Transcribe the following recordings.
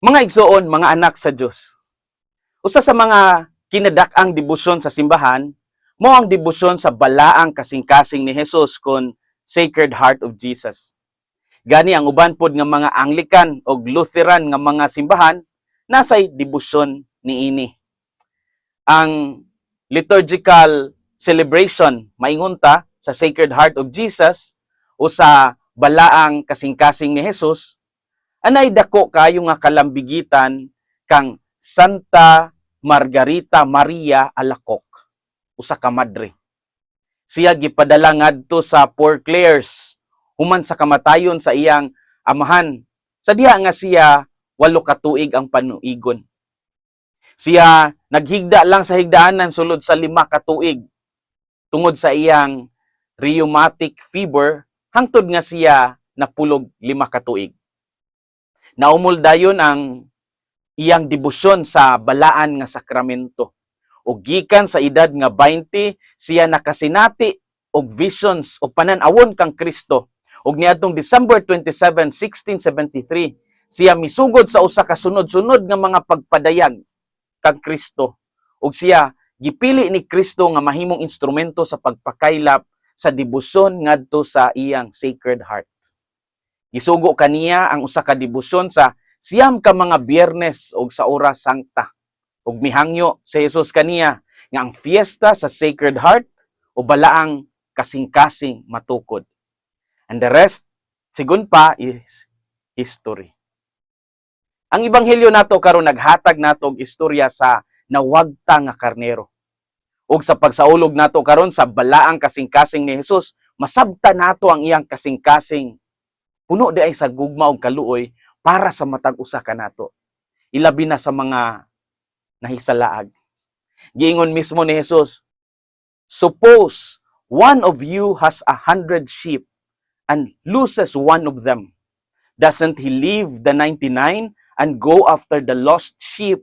Mga igsoon, mga anak sa Diyos. Usa sa mga kinadak-ang debosyon sa simbahan, mo ang debosyon sa balaang kasing-kasing ni Jesus kon Sacred Heart of Jesus. Gani ang uban pod nga mga Anglican o Lutheran nga mga simbahan nasay debosyon niini. Ang liturgical celebration maingunta sa Sacred Heart of Jesus o sa balaang kasing-kasing ni Jesus anay dako kayo nga kalambigitan kang Santa Margarita Maria Alacoc usa ka madre. Siya gipadala ngadto sa Poor Clares human sa kamatayon sa iyang amahan. Sa diha nga siya walo ka tuig ang panuigon. Siya naghigda lang sa higdaanan sulod sa lima ka tuig tungod sa iyang rheumatic fever hangtod nga siya napulog lima ka tuig. Naumol dayon ang iyang debosyon sa balaan nga sakramento. O gikan sa edad nga 20, siya nakasinati og visions o pananawon kang Kristo. Og niadtong December 27, 1673, siya misugod sa usa ka sunod-sunod nga mga pagpadayag kang Kristo. Og siya gipili ni Kristo nga mahimong instrumento sa pagpakaylap sa debosyon ngadto sa iyang Sacred Heart. Gisugo kaniya ang usa ka debosyon sa siyam ka mga biyernes og sa oras sangta. Ug mihangyo sa Jesus kaniya nga ang fiesta sa Sacred Heart o balaang kasing-kasing matukod. And the rest, sigun pa, is history. Ang ebanghelyo nato karon naghatag nato og istorya sa nawagta nga karnero. Ug sa pagsaulog nato karon sa balaang kasing-kasing ni Jesus, masabta nato ang iyang kasing-kasing puno di ay sa gugma ug kaluoy para sa matag usa ka nato. Ilabi na sa mga nahisalaag. Giingon mismo ni Jesus, Suppose one of you has a hundred sheep and loses one of them. Doesn't he leave the 99 and go after the lost sheep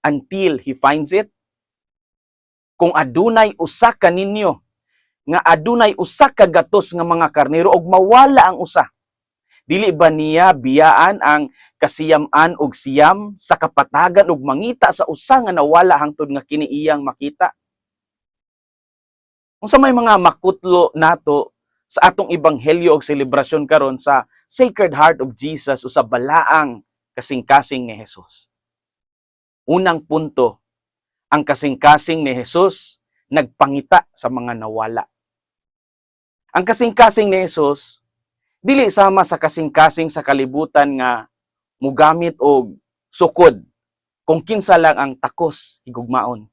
until he finds it? Kung adunay usa ka ninyo nga adunay usa ka gatos nga mga karnero og mawala ang usa, dili ba niya biyaan ang kasiyam-an og siyam sa kapatagan ug mangita sa usa nga nawala hangtod nga kini iyang makita? Unsa may mga makutlo nato sa atong ebanghelyo og selebrasyon karon sa Sacred Heart of Jesus o sa balaang kasing-kasing ni Jesus. Unang punto, ang kasing-kasing ni Jesus nagpangita sa mga nawala. Ang kasing-kasing ni Jesus dili sama sa kasing-kasing sa kalibutan nga mugamit og sukod kung kinsa lang ang takos higugmaon.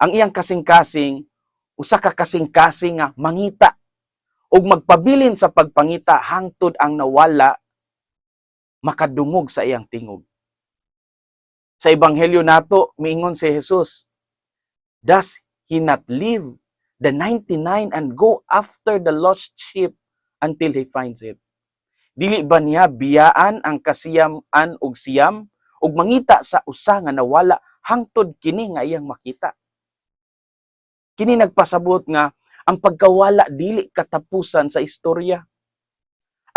Ang iyang kasing-kasing usa ka kasing-kasing nga mangita ug magpabilin sa pagpangita hangtod ang nawala makadungog sa iyang tingog. Sa ebanghelyo nato miingon si Jesus, Does he not leave the 99 and go after the lost sheep until he finds it? Dili ba niya biyaan ang kasiyam-an og siyam ug mangita sa usa nga nawala hangtod kini nga iyang makita? Kini nagpasabot nga ang pagkawala dili katapusan sa istorya.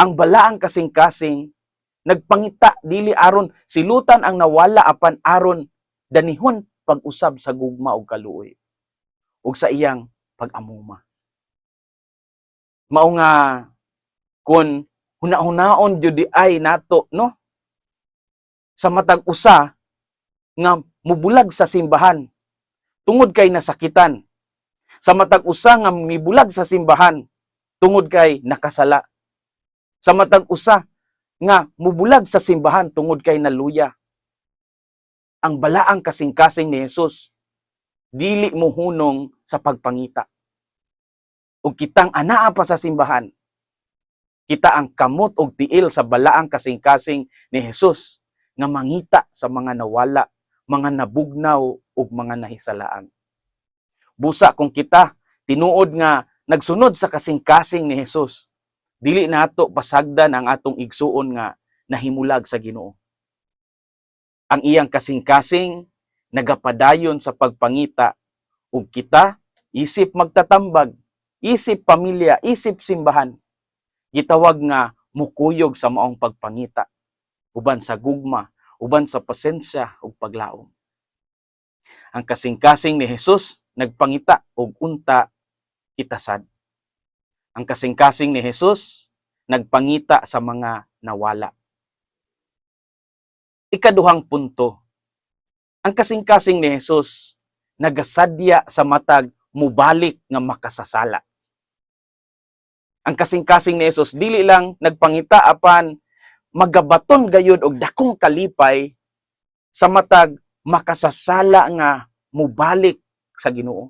Ang balaang kasing-kasing nagpangita dili aron silutan ang nawala apan aron danihon pag-usab sa gugma ug kaluoy ug sa iyang pag-amuma. Mao nga kun huna-hunaon jud di ay nato no? Sa matag usa nga mubulag sa simbahan tungod kay nasakitan. Sa matag usa nga mibulag sa simbahan tungod kay nakasala. Sa matag usa nga mubulag sa simbahan tungod kay naluya. Ang balaang kasing-kasing ni Jesus dili mo hunong sa pagpangita ug kitang anaa pa sa simbahan. Kita ang kamot og tiil sa balaang kasing-kasing ni Jesus nga mangita sa mga nawala mga nabugnaw ug mga nahisalaan busa kung kita tinuod nga nagsunod sa kasing-kasing ni Jesus dili nato pasagdan ang atong igsuon nga nahimulag sa Ginoo. Ang iyang kasing-kasing nagapadayon sa pagpangita ug kita isip magtatambag isip pamilya isip simbahan gitawag nga mukuyog sa maong pagpangita uban sa gugma uban sa pasensya ug paglaom. Ang kasing-kasing ni Jesus nagpangita og unta kitasad. Ang kasing-kasing ni Jesus nagpangita sa mga nawala. Ikaduhang punto. Ang kasing-kasing ni Jesus nagasadya sa matag mubalik nga makasasala. Ang kasing-kasing ni Jesus dili lang nagpangita apan magabaton gayud og dakong kalipay sa matag makasasala nga mubalik sa Ginoo.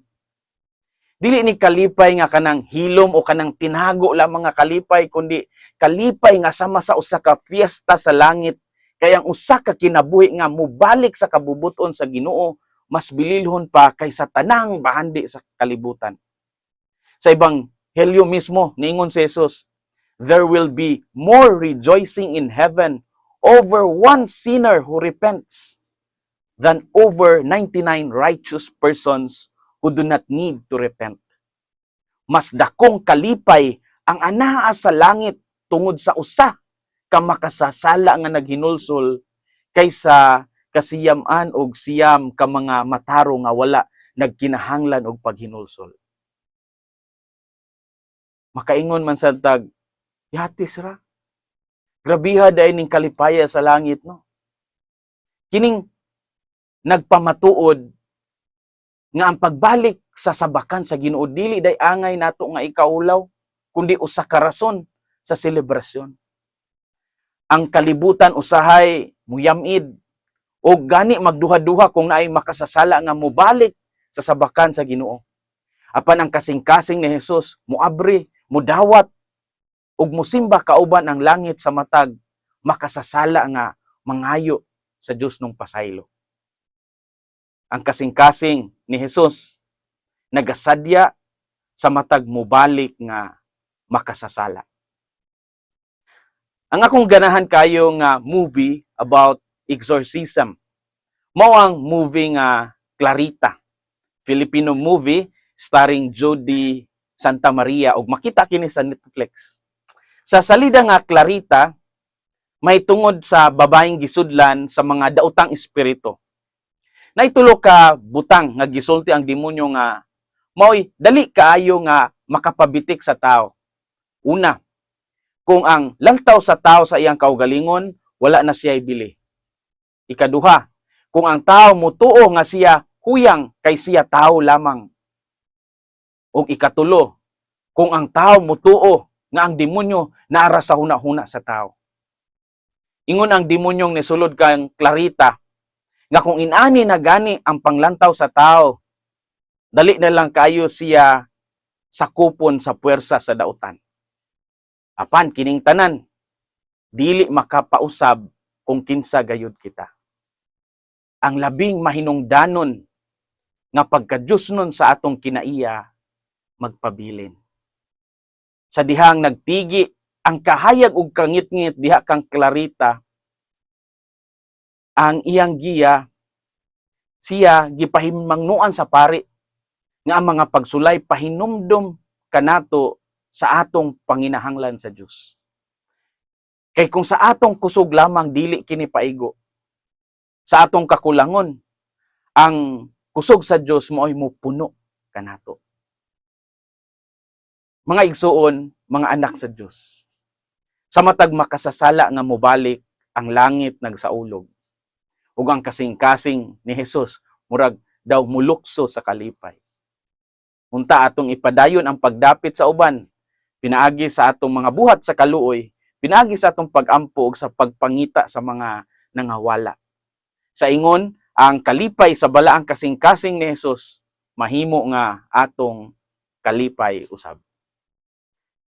Dili ni kalipay nga kanang hilom o kanang tinago lamang nga kalipay kundi kalipay nga sama sa usa ka fiesta sa langit kay ang usa ka kinabuhi nga mubalik sa kabubuton sa Ginoo mas bililhon pa kaysa tanang bahandi sa kalibutan. Sa ibang helyo mismo niingon si Jesus, there will be more rejoicing in heaven over one sinner who repents than over 99 righteous persons who do not need to repent. Mas dakong kalipay ang anaa sa langit tungod sa usa ka makasasala nga naghinulsol kaysa kasiyaman og siyam ka mga mataro nga wala nagkinahanglan og paghinulsol. Makaingon man sa tag, yatis ra. Grabiha dahil ning kalipaya sa langit, no? Kining nagpamatuod nga ang pagbalik sa sabakan sa Ginoo dili day angay nato nga ikaulaw kundi usa ka rason sa selebrasyon. Ang kalibutan usahay muyamid o gani magduha-duha kung naay makasasala nga mubalik sa sabakan sa Ginoo. Apan ang kasing-kasing ni Jesus muabri, mudawat ug musimba kauban ang langit sa matag makasasala nga mangayo sa Dios nung pasaylo ang kasing-kasing ni Jesus nagasadya sa matag mubalik nga makasasala. Ang akong ganahan kayo nga movie about exorcism. Mao ang movie nga Clarita. Filipino movie starring Jody Santa Maria ug makita kini sa Netflix. Sa salida nga Clarita may tungod sa babaeng gisudlan sa mga daotang espiritu naitulo ka butang nga gisulti ang demonyo nga maoy dali kaayo nga makapabitik sa tao. Una, kung ang lantaw sa tao sa iyang kaugalingon, wala na siya ibili. Ikaduha, kung ang tao mutuo nga siya huyang kay siya tao lamang. O ikatulo, kung ang tao mutuo nga ang demonyo naara sa huna-huna sa tao. Ingon ang demonyong nisulod kang Clarita, nga kung inani na gani ang panglantaw sa tao, dali na lang kayo siya sakupon sa puwersa sa dautan. Apan kining tanan, dili makapausab kung kinsa gayud kita. Ang labing mahinungdanon nga pagkadyos nun sa atong kinaiya, magpabilin. Sa dihang nagtigi, ang kahayag ug kangit-ngit diha kang klarita, ang iyang giya siya gipahimangnuan sa pari nga ang mga pagsulay pahinumdom kanato sa atong panginahanglan sa Dios. Kay kung sa atong kusog lamang dili kini paigo. Sa atong kakulangon ang kusog sa Dios mo'y mupuno kanato. Mga igsuon, mga anak sa Dios. Sa matag makasasala nga mobalik ang langit nagsaulog ug ang kasing-kasing ni Hesus murag daw mulukso sa kalipay. Unta atong ipadayon ang pagdapit sa uban, pinaagi sa atong mga buhat sa kaluoy, pinaagi sa atong pagampo ug sa pagpangita sa mga nangawala. Sa ingon, ang kalipay sa balaang kasing-kasing ni Hesus mahimo nga atong kalipay usab.